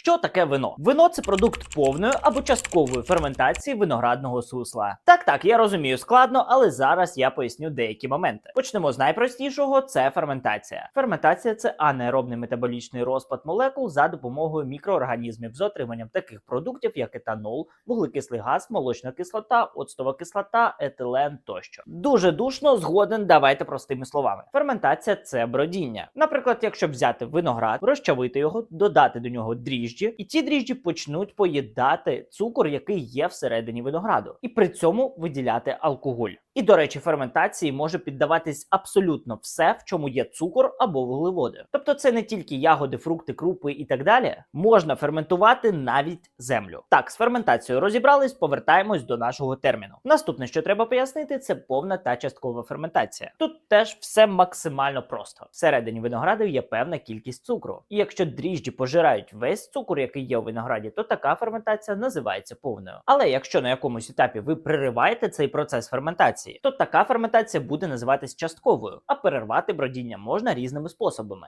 Що таке вино? Вино це продукт повної або часткової ферментації виноградного сусла. Так, так, я розумію складно, але зараз я поясню деякі моменти. Почнемо з найпростішого: це ферментація. Ферментація це анаеробний метаболічний розпад молекул за допомогою мікроорганізмів з отриманням таких продуктів, як етанол, вуглекислий газ, молочна кислота, оцтова кислота, етилен тощо. Дуже душно згоден. Давайте простими словами. Ферментація це бродіння. Наприклад, якщо взяти виноград, розчавити його, додати до нього дріжджі, і ці дріжджі почнуть поїдати цукор, який є всередині винограду, і при цьому виділяти алкоголь. І до речі, ферментації може піддаватись абсолютно все, в чому є цукор або вуглеводи. Тобто, це не тільки ягоди, фрукти, крупи і так далі. Можна ферментувати навіть землю. Так, з ферментацією розібрались, повертаємось до нашого терміну. Наступне, що треба пояснити, це повна та часткова ферментація. Тут теж все максимально просто. Всередині винограду є певна кількість цукру. І якщо дріжджі пожирають весь цукор, який є у винограді, то така ферментація називається повною. Але якщо на якомусь етапі ви перериваєте цей процес ферментації, то така ферментація буде називатись частковою, а перервати бродіння можна різними способами.